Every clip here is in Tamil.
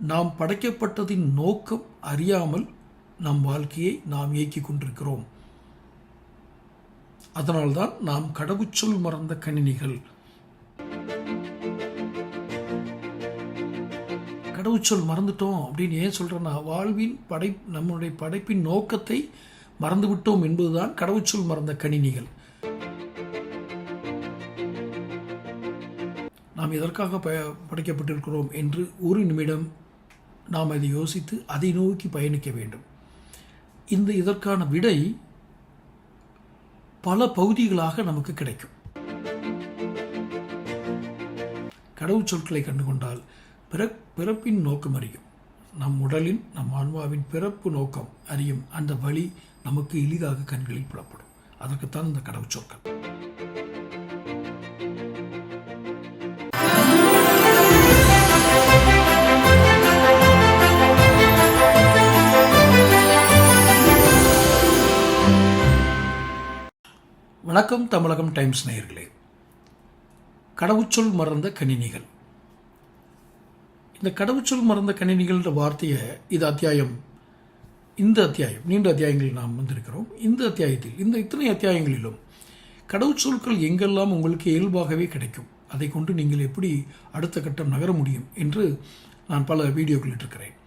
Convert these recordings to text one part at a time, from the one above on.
நாம் படைக்கப்பட்டதின் நோக்கம் அறியாமல் நம் வாழ்க்கையை நாம் இயக்கிக் கொண்டிருக்கிறோம். அதனால்தான் நாம் கடவுச்சொல் மறந்த கணினிகள். கடவுச்சொல் மறந்துட்டோம் அப்படின்னு ஏன் சொல்கிறேன்னா வாழ்வின் படை நம்முடைய படைப்பின் நோக்கத்தை மறந்துவிட்டோம் என்பதுதான் கடவுச்சொல் மறந்த கணினிகள். நாம் எதற்காக ப படைக்கப்பட்டிருக்கிறோம் என்று ஒரு நிமிடம் நாம் அதை யோசித்து அதை நோக்கி பயணிக்க வேண்டும். இந்த இதற்கான விடை பல பகுதிகளாக நமக்கு கிடைக்கும். கடவுச்சொற்களை கண்டுகொண்டால் பிற பிறப்பின் நோக்கம் அறியும். நம் உடலின் நம் ஆன்மாவின் பிறப்பு நோக்கம் அறியும். அந்த வழி நமக்கு எளிதாக கண்களில் புலப்படும். அதற்குத்தான் இந்த கடவுச்சொற்கள் வணக்கம் தமிழகம் டைம்ஸ் நேயர்களே. கடவுச்சொல் மறந்த கணினிகள். இந்த கடவுச்சொல் மறந்த கணினிகள்ன்ற வார்த்தையை இது அத்தியாயம் இந்த அத்தியாயம் நீண்ட அத்தியாயங்களில் நாம் வந்திருக்கிறோம். இந்த அத்தியாயத்தில் இந்த இத்தனை அத்தியாயங்களிலும் கடவுச்சொற்கள் எங்கெல்லாம் உங்களுக்கு இயல்பாகவே கிடைக்கும் அதை கொண்டு நீங்கள் எப்படி அடுத்த கட்டம் நகர முடியும் என்று நான் பல வீடியோக்கள் இட்டிருக்கிறேன்.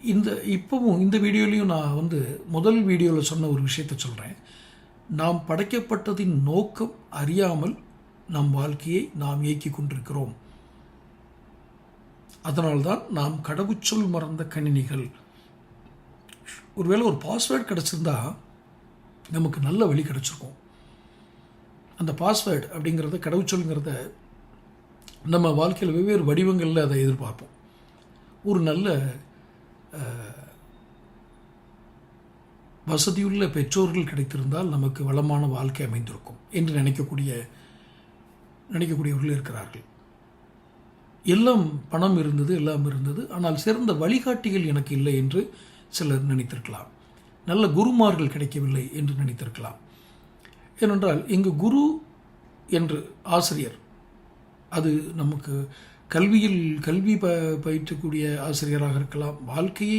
இந்த இப்போவும் இந்த வீடியோலையும் நான் வந்து முதல் வீடியோவில் சொன்ன ஒரு விஷயத்தை சொல்கிறேன் நாம் படைக்கப்பட்டதின் நோக்கம் அறியாமல் நம் வாழ்க்கையை நாம் இயக்கி கொண்டிருக்கிறோம். அதனால்தான் நாம் கடவுச்சொல் மறந்த கணினிகள். ஒருவேளை ஒரு பாஸ்வேர்டு கிடச்சிருந்தா நமக்கு நல்ல வழி கிடச்சிருக்கும். அந்த பாஸ்வேர்டு அப்படிங்கிறத கடவுச்சொல்ங்கிறத நம்ம வாழ்க்கையில் வெவ்வேறு வடிவங்களில் அதை எதிர்பார்ப்போம். ஒரு நல்ல வசதியுள்ள பெற்றோர்கள் கிடைத்திருந்தால் நமக்கு வளமான வாழ்க்கை அமைந்திருக்கும் என்று நினைக்கக்கூடிய நினைக்கக்கூடியவர்கள் இருக்கிறார்கள். எல்லாம் பணம் இருந்தது எல்லாம் இருந்தது. ஆனால் சிறந்த வழிகாட்டிகள் எனக்கு இல்லை என்று சிலர் நினைத்திருக்கலாம். நல்ல குருமார்கள் கிடைக்கவில்லை என்று நினைத்திருக்கலாம். ஏனென்றால் இங்கு குரு என்று ஆசிரியர் அது நமக்கு கல்வியில் கல்வி ப பயிற்றக்கூடிய ஆசிரியராக இருக்கலாம். வாழ்க்கையை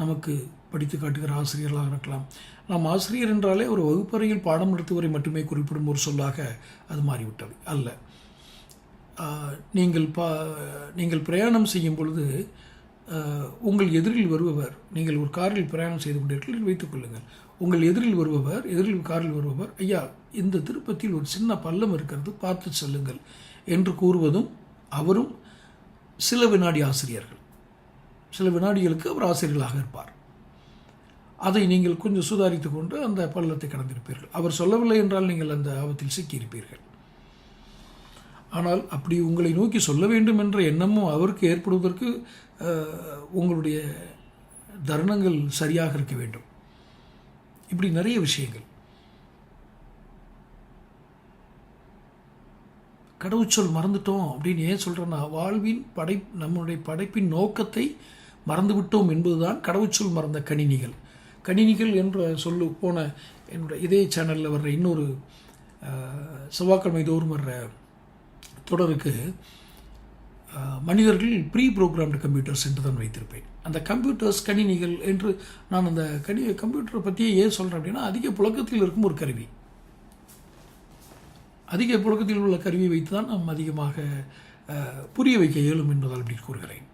நமக்கு படித்து காட்டுகிற ஆசிரியர்களாக இருக்கலாம். நாம் ஆசிரியர் என்றாலே ஒரு வகுப்பறையில் பாடம் நடத்துவரை மட்டுமே குறிப்பிடும் ஒரு சொல்லாக அது மாறிவிட்டது. அல்ல. நீங்கள் பா நீங்கள் பிரயாணம் செய்யும் பொழுது உங்கள் எதிரில் வருபவர் நீங்கள் ஒரு காரில் பிரயாணம் செய்து கொண்டீர்கள் வைத்துக் கொள்ளுங்கள். உங்கள் எதிரில் வருபவர் எதிரில் காரில் வருபவர் ஐயா இந்த திருப்பத்தில் ஒரு சின்ன பள்ளம் இருக்கிறது பார்த்து செல்லுங்கள் என்று கூறுவதும் அவரும் சில வினாடி ஆசிரியர்கள். சில வினாடிகளுக்கு அவர் ஆசிரியர்களாக இருப்பார். அதை நீங்கள் கொஞ்சம் சுதாரித்து கொண்டு அந்த பள்ளத்தை கடந்திருப்பீர்கள். அவர் சொல்லவில்லை என்றால் நீங்கள் அந்த ஆபத்தில் சிக்கியிருப்பீர்கள். ஆனால் அப்படி உங்களை நோக்கி சொல்ல வேண்டும் என்ற எண்ணமும் அவருக்கு ஏற்படுவதற்கு உங்களுடைய தருணங்கள் சரியாக இருக்க வேண்டும். இப்படி நிறைய விஷயங்கள். கடவுச்சொல் மறந்துட்டோம் அப்படின்னு ஏன் சொல்கிறேன்னா வாழ்வின் படை நம்முடைய படைப்பின் நோக்கத்தை மறந்துவிட்டோம் என்பதுதான் கடவுச்சொல் மறந்த கணினிகள். கணினிகள் என்ற சொல்லு போன என்னுடைய இதே சேனலில் வர்ற இன்னொரு செவ்வாய்க்கிழமை தோறும் வர்ற தொடருக்கு மனிதர்கள் ப்ரீ ப்ரோக்ராம்டு கம்ப்யூட்டர்ஸ் என்று தான் வைத்திருப்பேன். அந்த கம்ப்யூட்டர்ஸ் கணினிகள் என்று நான் அந்த கணி கம்ப்யூட்டரை பற்றியே ஏன் சொல்கிறேன் அப்படின்னா அதிக புழக்கத்தில் இருக்கும் ஒரு கருவி. அதிக புழக்கத்தில் உள்ள கருவியை வைத்து தான் நாம் அதிகமாக புரிய வைக்க இயலும் என்பதால் அப்படி கூறுகிறேன்.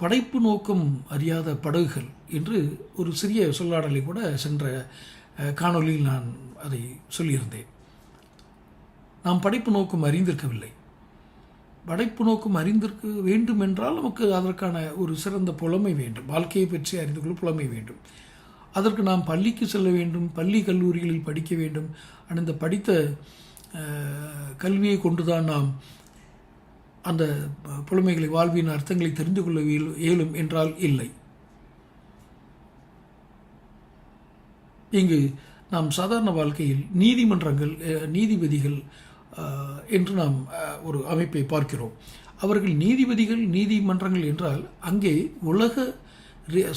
படைப்பு நோக்கம் அறியாத படகுகள் என்று ஒரு சிறிய சொல்லாடலை கூட சென்ற காணொலியில் நான் அதை சொல்லியிருந்தேன். நாம் படைப்பு நோக்கம் அறிந்திருக்கவில்லை. படைப்பு நோக்கம் அறிந்திருக்க வேண்டும் என்றால் நமக்கு அதற்கான ஒரு சிறந்த புலமை வேண்டும். வாழ்க்கையை பற்றி அறிந்து கொள்ள புலமை வேண்டும். அதற்கு நாம் பள்ளிக்கு செல்ல வேண்டும் பள்ளி கல்லூரிகளில் படிக்க வேண்டும். அந்த படித்த கல்வியை கொண்டுதான் நாம் அந்த புலமைகளை வாழ்வின் அர்த்தங்களை தெரிந்து கொள்ள இயலும் என்றால் இல்லை. இங்கு நாம் சாதாரண வாழ்க்கையில் நீதிமன்றங்கள் நீதிபதிகள் என்று நாம் ஒரு அமைப்பை பார்க்கிறோம். அவர்கள் நீதிபதிகள் நீதிமன்றங்கள் என்றால் அங்கே உலக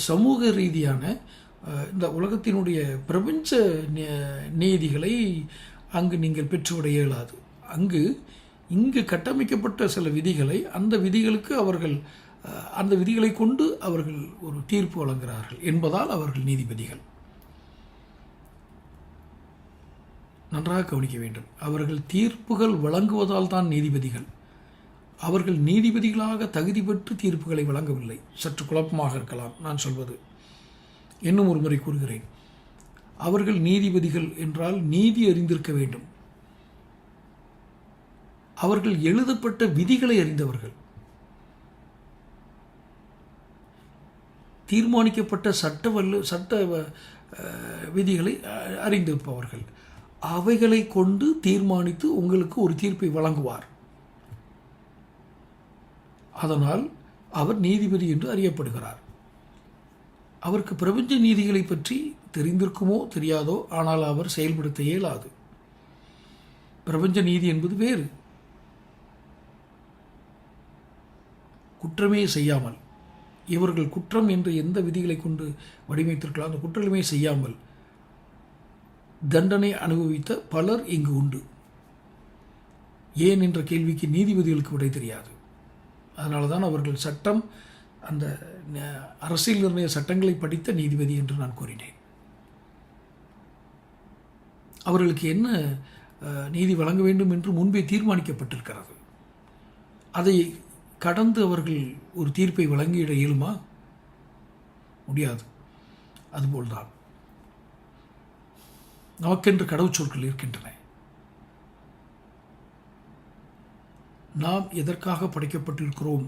சமூக ரீதியான இந்த உலகத்தினுடைய பிரபஞ்ச நீதிகளை அங்கு நீங்கள் பெற்றுவிட இயலாது. அங்கு இங்கு கட்டமைக்கப்பட்ட சில விதிகளை அந்த விதிகளுக்கு அவர்கள் அந்த விதிகளை கொண்டு அவர்கள் ஒரு தீர்ப்பு வழங்குகிறார்கள் என்பதால் அவர்கள் நீதிபதிகள். நன்றாக கவனிக்க வேண்டும். அவர்கள் தீர்ப்புகள் வழங்குவதால் தான் நீதிபதிகள். அவர்கள் நீதிபதிகளாக தகுதி பெற்று தீர்ப்புகளை வழங்கவில்லை. சற்று குழப்பமாக இருக்கலாம் நான் சொல்வது. இன்னும் ஒரு முறை கூறுகிறேன். அவர்கள் நீதிபதிகள் என்றால் நீதி அறிந்திருக்க வேண்டும். அவர்கள் எழுதப்பட்ட விதிகளை அறிந்தவர்கள். தீர்மானிக்கப்பட்ட சட்ட வல்லு சட்ட விதிகளை அறிந்திருப்பவர்கள். அவைகளை கொண்டு தீர்மானித்து உங்களுக்கு ஒரு தீர்ப்பை வழங்குவார். அதனால் அவர் நீதிபதி என்று அறியப்படுகிறார். அவருக்கு பிரபஞ்ச நீதிகளை பற்றி தெரிந்திருக்குமோ தெரியாதோ ஆனால் அவர் செயல்படுத்த இயலாது. பிரபஞ்ச நீதி என்பது வேறு. குற்றமே செய்யாமல் இவர்கள் குற்றம் என்று எந்த விதிகளை கொண்டு வடிவமைத்திருக்கலாம்? அந்த குற்றமே செய்யாமல் தண்டனை அனுபவித்த பலர் இங்கு உண்டு. ஏன் என்ற கேள்விக்கு நீதிபதிகளுக்கு விடை தெரியாது. அதனால தான் அவர்கள் சட்டம் அந்த அரசியல் நிர்ணய சட்டங்களை படித்த நீதிபதி என்று நான் கூறினேன். அவர்களுக்கு என்ன நீதி வழங்க வேண்டும் என்று முன்பே தீர்மானிக்கப்பட்டிருக்கிறது. அதை கடந்து அவர்கள் ஒரு தீர்ப்பை வழங்கிட இயலுமா? முடியாது. அதுபோல்தான். நமக்கென்று கடவுச்சொற்கள் இருக்கின்றன. நாம் எதற்காக படைக்கப்பட்டிருக்கிறோம்?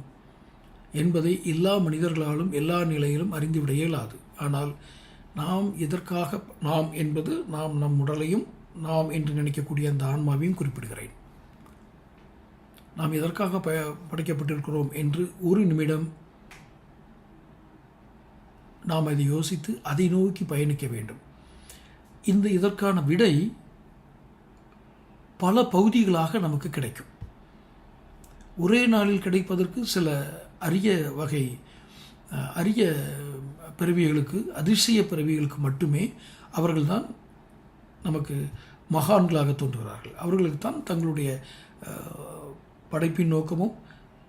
என்பதை எல்லா மனிதர்களாலும் எல்லா நிலையிலும் அறிந்துவிட இயலாது. ஆனால் நாம் எதற்காக நாம் என்பது நாம் நம் உடலையும் நாம் என்று நினைக்கக்கூடிய அந்த ஆன்மாவையும் குறிப்பிடுகிறேன். நாம் எதற்காக ப படைக்கப்பட்டிருக்கிறோம் என்று ஒரு நிமிடம் நாம் அதை யோசித்து அதை நோக்கி பயணிக்க வேண்டும். இந்த இதற்கான விடை பல பகுதிகளாக நமக்கு கிடைக்கும். ஒரே நாளில் கிடைப்பதற்கு சில அரிய வகை அரிய பிறவிகளுக்கு அதிசய பிறவிகளுக்கு மட்டுமே அவர்கள்தான் நமக்கு மகான்களாக தோன்றுகிறார்கள். அவர்களுக்கு தான் தங்களுடைய படைப்பின் நோக்கமும்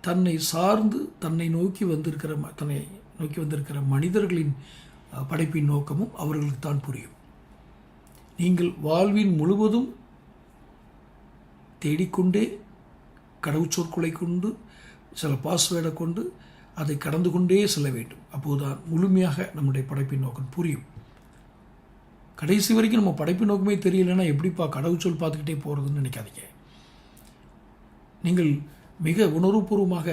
தன்னை சார்ந்து தன்னை நோக்கி வந்திருக்கிற ம- தன்னை நோக்கி வந்திருக்கிற மனிதர்களின் படைப்பின் நோக்கமும் அவர்களுக்கு தான் புரியும். நீங்கள் வாழ்வின் முழுவதும் தேடிக்கொண்டே கடவுச்சொற்களை கொண்டு சில பாஸ்வேர்டை கொண்டு அதை கடந்து கொண்டே செல்ல வேண்டும். அப்போதுதான் முழுமையாக நம்முடைய படைப்பின் நோக்கம் புரியும். கடைசி வரைக்கும் நம்ம படைப்பின் நோக்கமே தெரியலைன்னா எப்படிப்பா கடவுச்சொல் பார்த்துக்கிட்டே போகிறதுன்னு நினைக்காதீங்க. நீங்கள் மிக உணர்வுபூர்வமாக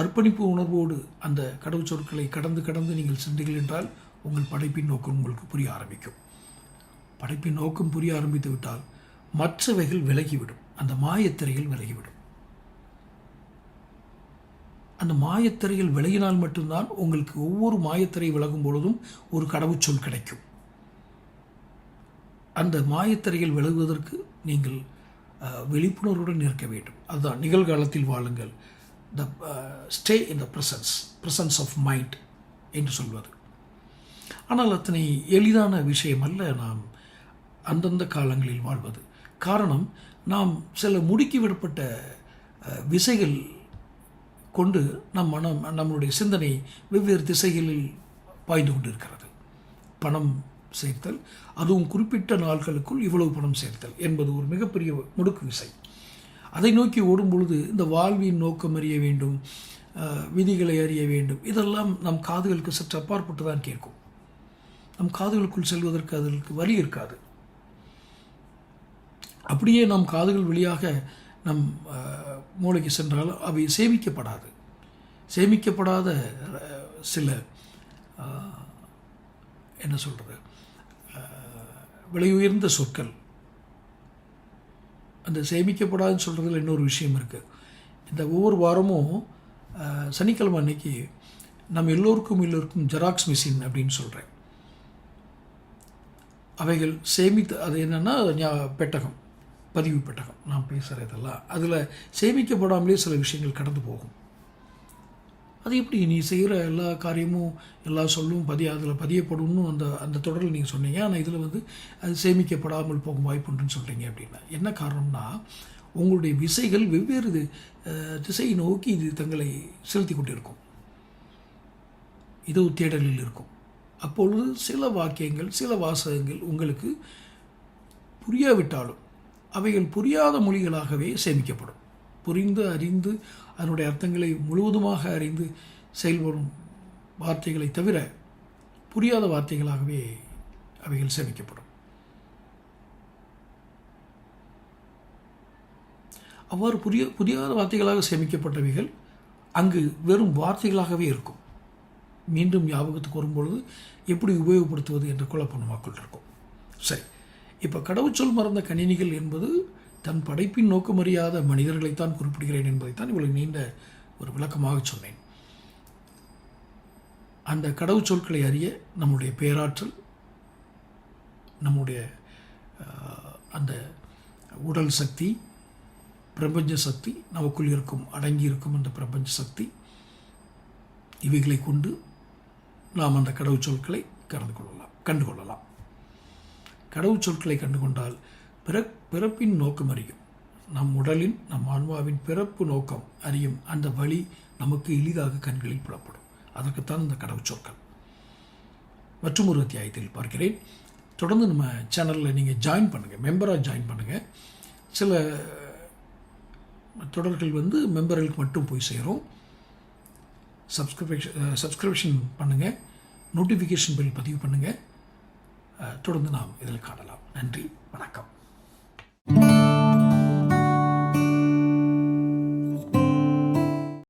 அர்ப்பணிப்பு உணர்வோடு அந்த கடவுச்சொற்களை கடந்து கடந்து நீங்கள் சென்றீர்கள் என்றால் உங்கள் படைப்பின் நோக்கம் உங்களுக்கு புரிய ஆரம்பிக்கும். படைப்பின் நோக்கம் புரிய ஆரம்பித்து விட்டால் மற்றவைகள் விலகிவிடும். அந்த மாயத்திரைகள் விலகிவிடும். அந்த மாயத்திரையில் விலகினால் மட்டும்தான் உங்களுக்கு ஒவ்வொரு மாயத்திரை விலகும் பொழுதும் ஒரு கடவுச்சொல் கிடைக்கும். அந்த மாயத்திரையில் விலகுவதற்கு நீங்கள் விழிப்புணர்வுடன் இருக்க வேண்டும். அதுதான் நிகழ்காலத்தில் வாழுங்கள். The stay in the presence presence of mind என்று சொல்வது. ஆனால் அத்தனை எளிதான விஷயம் அல்ல நாம் அந்தந்த காலங்களில் வாழ்வது. காரணம் நாம் சில முடுக்கி விடப்பட்ட விசைகள் கொண்டு நம் மனம் நம்மளுடைய சிந்தனை வெவ்வேறு திசைகளில் பாய்ந்து கொண்டிருக்கிறது. பணம் சேர்த்தல் அதுவும் குறிப்பிட்ட நாட்களுக்குள் இவ்வளவு பணம் சேர்த்தல் என்பது ஒரு மிகப்பெரிய முடுக்கு விசை. அதை நோக்கி ஓடும் பொழுது இந்த வாழ்வின் நோக்கம் அறிய வேண்டும் விதிகளை அறிய வேண்டும். இதெல்லாம் நம் காதுகளுக்கு சற்று அப்பாற்பட்டு தான் கேட்கும். நம் காதுகளுக்குள் செல்வதற்கு அதற்கு வழி இருக்காது. அப்படியே நம் காதுகள் வழியாக நம் மூளைக்கு சென்றால் அவை சேமிக்கப்படாது. சேமிக்கப்படாத சில என்ன சொல்கிறது விலை உயர்ந்த சொற்கள். அந்த சேமிக்கப்படாதுன்னு சொல்கிறதுல இன்னொரு விஷயம் இருக்குது இந்த ஒவ்வொரு வாரமும் சனிக்கிழமை அன்னைக்கு நம்ம எல்லோருக்கும் எல்லோருக்கும் ஜெராக்ஸ் மிஷின் அப்படின்னு சொல்கிறேன் அவைகள் சேமித்து அது என்னென்னா பெட்டகம். பதிவு பெட்டகம். நான் பேசுகிற இதெல்லாம் அதில் சேமிக்கப்படாமலே சில விஷயங்கள் கடந்து போகும். அது எப்படி? நீ செய்கிற எல்லா காரியமும் எல்லா சொல்லும் பதிய அதில் பதியப்படும்னு அந்த அந்த தொடரில் நீங்கள் சொன்னீங்க. ஆனால் இதில் வந்து அது சேமிக்கப்படாமல் போகும் வாய்ப்புண்டுன்னு சொல்கிறீங்க அப்படின்னா என்ன காரணம்னா உங்களுடைய விசைகள் வெவ்வேறு திசையை நோக்கி இது தங்களை செலுத்தி கொண்டிருக்கும். இது ஒரு தேடலில் இருக்கும். அப்பொழுது சில வாக்கியங்கள் சில வாசகங்கள் உங்களுக்கு புரியாவிட்டாலும் அவைகள் புரியாத மொழிகளாகவே சேமிக்கப்படும். புரிந்து அறிந்து அதனுடைய அர்த்தங்களை முழுவதுமாக அறிந்து செயல்படும் வார்த்தைகளை தவிர புரியாத வார்த்தைகளாகவே அவைகள் சேமிக்கப்படும். அவ்வாறு புரிய புரியாத வார்த்தைகளாக சேமிக்கப்பட்டவைகள் அங்கு வெறும் வார்த்தைகளாகவே இருக்கும். மீண்டும் ஞாபகத்துக்கு வரும்பொழுது எப்படி உபயோகப்படுத்துவது என்ற குழப்பம் நமக்குள் இருக்கும். சரி. இப்போ கடவுச்சொல் மறந்த கணினிகள் என்பது தன் படைப்பின் நோக்கமறியாத மனிதர்களைத்தான் குறிப்பிடுகிறேன் என்பதைத்தான் இவ்வளவு நீண்ட ஒரு விளக்கமாக சொன்னேன். அந்த கடவுச்சொற்களை அறிய நம்முடைய பேராற்றல் நம்முடைய அந்த உடல் சக்தி பிரபஞ்ச சக்தி நமக்குள் இருக்கும் அடங்கி இருக்கும் அந்த பிரபஞ்ச சக்தி இவைகளை கொண்டு நாம் அந்த கடவுச்சொற்களை கலந்து கொள்ளலாம் கண்டு கடவுச்சொற்களை கண்டு கொண்டால் பிற பிறப்பின் நோக்கம் அறியும். நம் உடலின் நம் ஆன்மாவின் பிறப்பு நோக்கம் அறியும். அந்த வழி நமக்கு எளிதாக கண்களில் புலப்படும். அதற்குத்தான் இந்த கடவுச்சொற்கள் மற்றும் ஒரு அத்தியாயத்தில் பார்க்கிறேன். தொடர்ந்து நம்ம சேனலில் நீங்கள் ஜாயின் பண்ணுங்கள் மெம்பராக ஜாயின் பண்ணுங்கள் சில தொடர்கள் வந்து மெம்பர்களுக்கு மட்டும் போய் சேரும். சப்ஸ்கிரிப்ஷன் சப்ஸ்கிரிப்ஷன் பண்ணுங்கள் நோட்டிஃபிகேஷன் பில் பதிவு பண்ணுங்கள் தொடர்ந்து நாம் இதில் காணலாம். நன்றி வணக்கம்.